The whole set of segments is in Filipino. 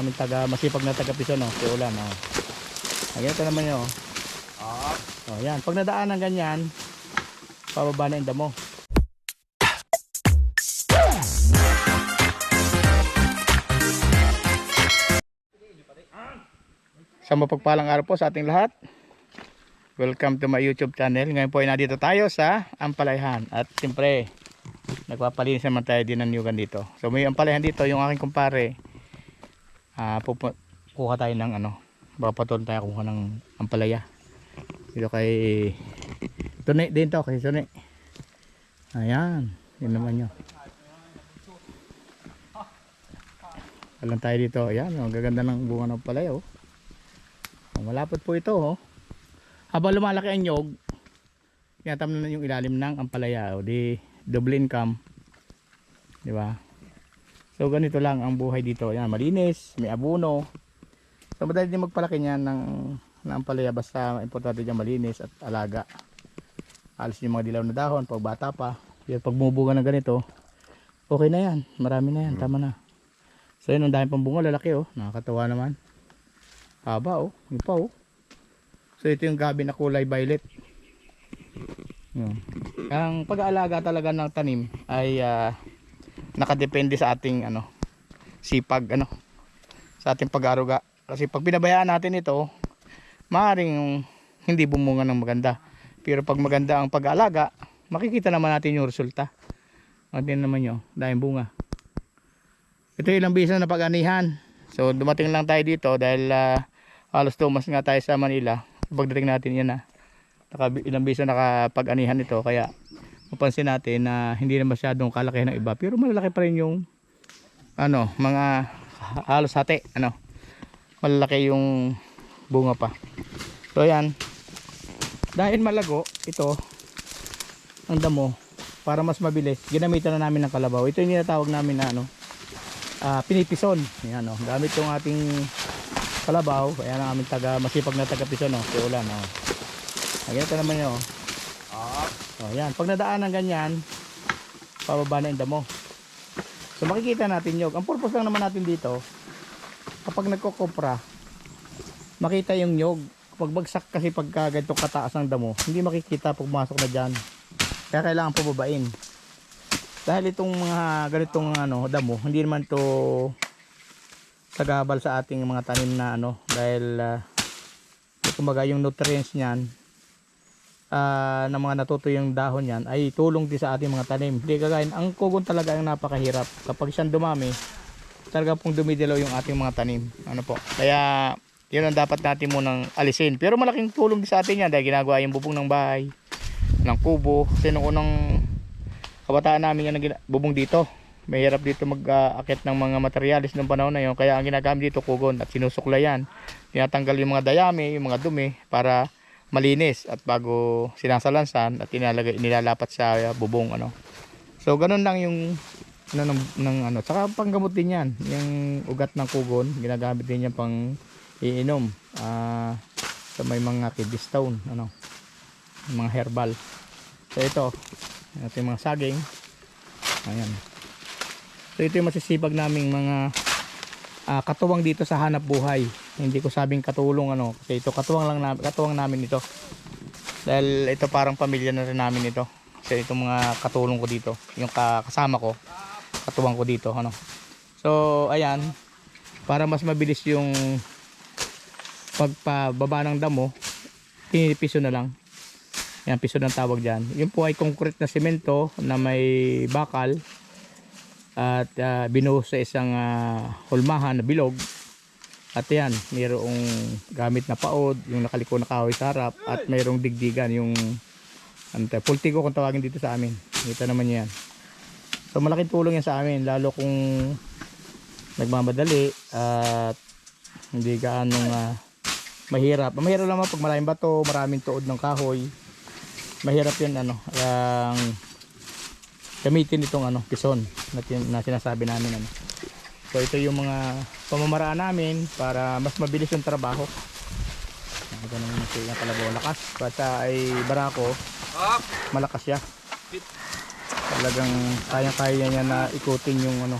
aming taga, masipag na taga piso, no? Si Ulan, oh. Ayan, ito naman yun, oh. Ah, Oh, yan. Pag nadaan ng ganyan, pababa na yung damo. Sa mapagpalang araw po sa ating lahat. Welcome to my YouTube channel. Ngayon po ay nandito tayo sa Ampalayhan. At siyempre, nagpapalinis naman tayo din ng nyugan dito. So may Ampalayhan dito, yung aking kumpare. Ah, pupu- kuha tayo ng ano, papatol tayo kuha ng Ampalaya. Dito kay Tuni din to kay Tuni. Ayan, yun naman yun. Alam tayo dito. Ayan, ang gaganda ng bunga ng palay oh. Oh, Malapot po ito oh. Habang lumalaki ang nyog, tinatam na yung ilalim ng ampalaya oh. Di double income. Di ba? So ganito lang ang buhay dito. Ayan, malinis, may abono. So madali din magpalaki niyan ng ng ampalaya basta importante diyan malinis at alaga. Alis yung mga dilaw na dahon pag bata pa. Pero pag bumubuga ng ganito, okay na yan. Marami na yan. Tama na. So yun, ang dami pang bunga. Lalaki oh. Nakakatawa naman. Haba oh. Yung pa oh. So ito yung gabi na kulay violet. Yun. Ang pag-aalaga talaga ng tanim ay ah, nakadepende sa ating ano sipag ano sa ating pag-aruga. Kasi pag pinabayaan natin ito, maaaring hindi bumunga ng maganda. Pero pag maganda ang pag-aalaga, makikita naman natin yung resulta. At din naman yun, dahil bunga. Ito ilang bisa na pag-anihan. So dumating lang tayo dito dahil ah, halos tumas nga tayo sa Manila. Pagdating natin yan na. Naka, ilang bisa nakapag-anihan ito. Kaya mapansin natin na hindi na masyadong kalaki ng iba. Pero malalaki pa rin yung ano, mga halos hati. Ano, malalaki yung bunga pa. So yan, dahil malago ito ang damo para mas mabilis ginamitan na namin ng kalabaw ito yung tinatawag namin na ano ah, pinipison yan oh. gamit yung ating kalabaw ayan ang aming taga masipag na taga pison oh. si ulan oh. ayan ito naman yun oh. Ah, oh yan. Pag nadaan ng ganyan pababa na yung damo. So makikita natin yun ang purpose lang naman natin dito kapag nagkokopra makita yung nyog. Pagbagsak kasi pagka ganito kataas ng damo hindi makikita pag pumasok na dyan. Kaya kailangan pababain. Dahil itong mga ganitong ano damo hindi naman to sagabal sa ating mga tanim na ano dahil uh, kumbaga yung nutrients niyan ah, na mga natuto yung dahon niyan ay tulong din sa ating mga tanim. Hindi kagayan ang kugon talaga ang napakahirap. Kapag siyang dumami talaga pong dumidilaw yung ating mga tanim. Ano po? Kaya yun ang dapat natin munang alisin. Pero malaking tulong din sa atin yan dahil ginagawa yung bubong ng bahay ng kubo. Kasi nung unang kabataan namin yan ang bubong dito. Mahirap dito mag-akit ng mga materialis ng panahon na yun. Kaya ang ginagamit dito kugon. At sinusuklayan tinatanggal yung mga dayami yung mga dumi para malinis at bago sinasalansan at inalagay, nilalapat sa bubong ano. So ganun lang yung ano, ng, ng ano saka panggamot din yan. Yung ugat ng kugon ginagamit din yan pang iinom ah sa may mga kidney stone ano mga herbal. So ito yung mga saging. Ayan. So ito yung masisibag naming mga ah, katuwang dito sa hanap buhay. Hindi ko sabing katulong ano. Kasi ito katuwang lang namin katuwang namin ito. Dahil ito parang pamilya na rin namin ito. Kasi itong mga katulong ko dito yung ka- kasama ko katuwang ko dito ano. So ayan. Para mas mabilis yung pagpababa ng damo pinipiso na lang. Yan piso ng tawag dyan. Yun po ay concrete na semento na may bakal at ah, binuhos sa isang ah, hulmahan na bilog. At yan mayroong gamit na paod yung nakaliko na kahoy sa harap at mayroong digdigan yung tayo, pultigo kung tawagin dito sa amin. Kita naman niyo yan so malaking tulong yan sa amin lalo kung nagmamadali at hindi gaanong ah, mahirap. Mahirap naman pag maraming bato maraming tuod ng kahoy. Mahirap yun ano ang gamitin itong ano pison na, na sinasabi namin ano. So ito yung mga pamamaraan namin para mas mabilis yung trabaho. Ito naman yung kalabaw lakas basta ay barako ah, malakas siya. Talagang kayang kaya niya na ikutin yung ano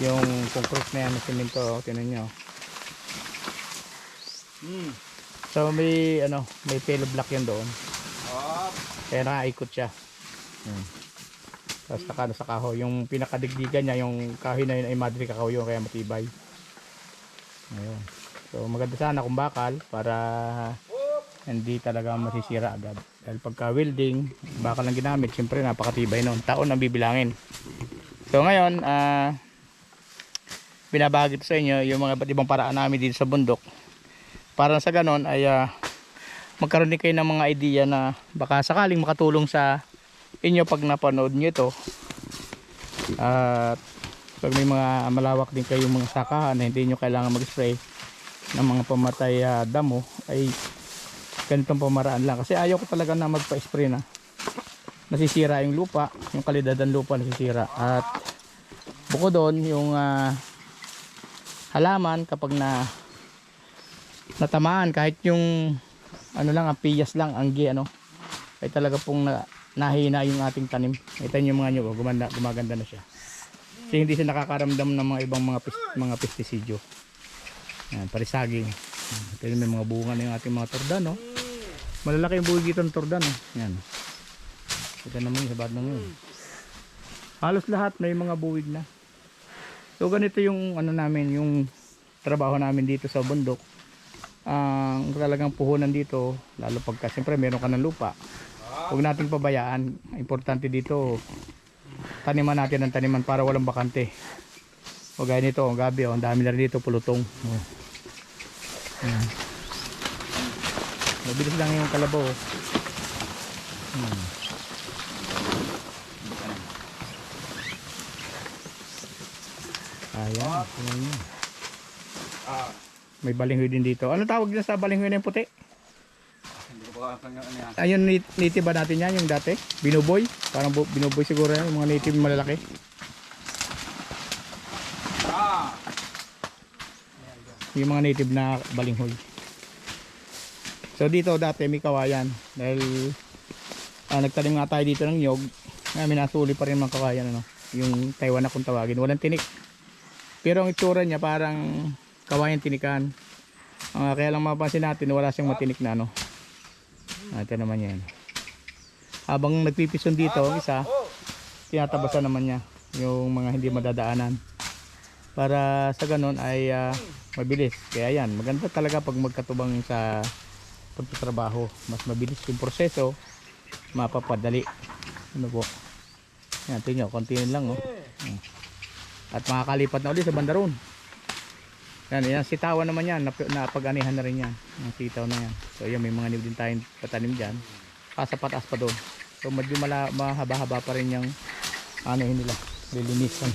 yung concrete na yan na simento. Oh, tinan nyo Hmm. so may ano may pillow block yan doon. Kaya nakaikot siya. Hmm. Tapos saka ano sa kahoy. Yung pinakadigdigan niya yung kahoy na yun ay madre kakahoy yun kaya matibay. Ayun. So maganda sana kung bakal para hindi talaga masisira agad. Dahil pagka welding bakal lang ginamit siyempre napakatibay nun. Taon ang bibilangin. So ngayon ah binabahagi ko sa inyo yung mga iba't ibang paraan namin dito sa bundok. Para sa ganon ay ah, magkaroon din kayo ng mga idea na baka sakaling makatulong sa inyo pag napanood nyo ito at pag may mga malawak din kayong mga sakahan na hindi nyo kailangan mag-spray ng mga pamatay ah, damo ay ganitong pamaraan lang. Kasi ayaw ko talaga na magpa-spray na. Nasisira yung lupa yung kalidad ng lupa nasisira. At bukod doon yung ah, halaman kapag na natamaan kahit yung ano lang ang piyas lang ang gi ano ay talaga pong na, nahina yung ating tanim. Ito yung mga nyo gumanda, gumaganda na siya. Kasi hindi siya nakakaramdam ng mga ibang mga pis, mga pestisidyo. Yan, parisaging. Ito yung may mga bunga na yung ating mga tordan no? malalaki yung buhay dito ng tordan no? yan ito naman yung sabad ng yun halos lahat may mga buwig na. So ganito yung ano namin yung trabaho namin dito sa bundok. Ang talagang puhunan dito lalo pagka siyempre meron ka ng lupa huwag nating pabayaan importante dito taniman natin ang taniman para walang bakante o gaya nito ang gabi oh, ang dami na rin dito pulutong oh. Ayan. mabilis lang yung kalabaw oh. hmm. ayan. Ah. may balinghoy din dito ano tawag din sa balinghoy na yung puti Hindi ko pa kanya ano yan. Ayun, nat- native ba natin yan yung dati? Binuboy? Parang binuboy siguro yan, yung mga native malalaki. Yung mga native na balinghoy. So dito dati may kawayan. Dahil ah, nagtanim nga tayo dito ng nyog. Ngayon minasuli pa rin mga kawayan. Ano? Yung Taiwan na kung tawagin. Walang tinik. Pero ang itsura niya parang kawayan tinikan. Ah, kaya lang mapansin natin wala siyang matinik na ano. Ah, ito naman yan. Habang nagpipison dito, ang isa, tinatabasan naman niya yung mga hindi madadaanan. Para sa ganun ay ah, mabilis. Kaya yan, maganda talaga pag magkatubang sa pagtatrabaho. Mas mabilis yung proseso, mapapadali. Ano po? Yan, tingnan konti lang oh. At makakalipat na ulit sa bandaron. Yan, yan sitawan naman yan, nap- napag-anihan na rin yan. Yung sitaw na yan. So yan, may mga nib din tayong patanim dyan. Kasa pataas pa doon. So medyo mala, mahaba-haba pa rin yung ano yun nila, lilinisan.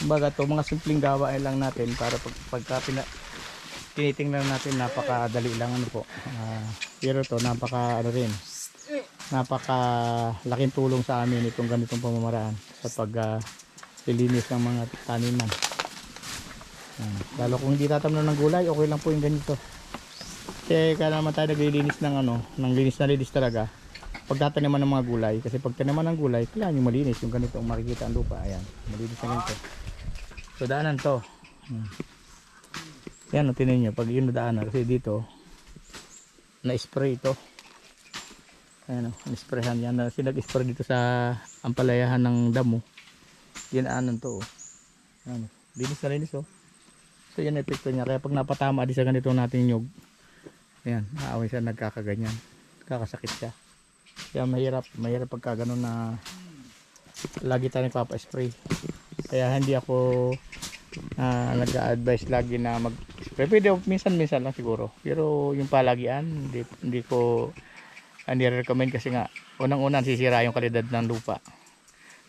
Kumbaga to mga simpleng gawain lang natin para pag, pagka pina, tinitingnan natin napakadali lang ano po. Ah, pero to napaka ano rin. Napaka laking tulong sa amin itong ganitong pamamaraan sa pag lilinis ng mga taniman. Yan. Lalo kung hindi tatamnan ng gulay, okay lang po yung ganito. Kasi kaya naman tayo naglilinis ng ano, ng linis na linis talaga. Pagtataniman ng mga gulay, kasi pag taniman ng gulay, kailangan yung malinis, yung ganito, ang makikita ang lupa, ayan, malinis na ganito. So daanan to. Hmm. Yan, o, tinan nyo, pag yun nadaanan, kasi dito, na-spray ito. Ayan o, na-sprayhan yan. Na, sinag-spray dito sa ampalayahan ng damo. Dinaanan to. Oh. Ayan o, linis na linis o. So yan epekto niya. Kaya pag napatama di sa ganito natin nyug, ayan, naaway siya nagkakaganyan. Kakasakit siya. Kaya mahirap, mahirap pagka ganun na lagi tayo nagpapa-spray. Kaya hindi ako ah, nag-advise lagi na mag-spray. Pwede minsan-minsan lang siguro. Pero yung palagian, hindi, hindi ko hindi recommend kasi nga unang-unang sisira yung kalidad ng lupa.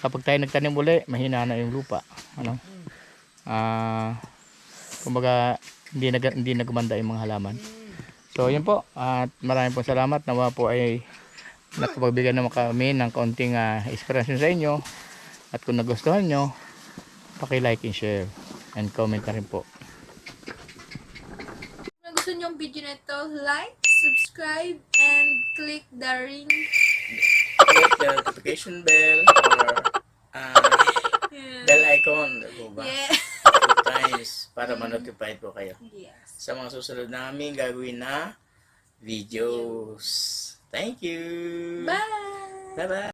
Kapag tayo nagtanim uli, mahina na yung lupa. Ano? Ah, kumbaga hindi nag hindi nagumanda yung mga halaman. So yun po at maraming po salamat nawa po ay nakapagbigay naman kami ng kaunting uh, inspiration sa inyo at kung nagustuhan nyo paki-like and share and comment na rin po. Kung gusto niyo ang video na ito, like, subscribe, and click the ring the notification bell or uh, bell icon. Ano ba? Yeah. Two times para ma-notify po kayo Yes. sa mga susunod namin gagawin na videos. Thank you! Bye! Bye-bye!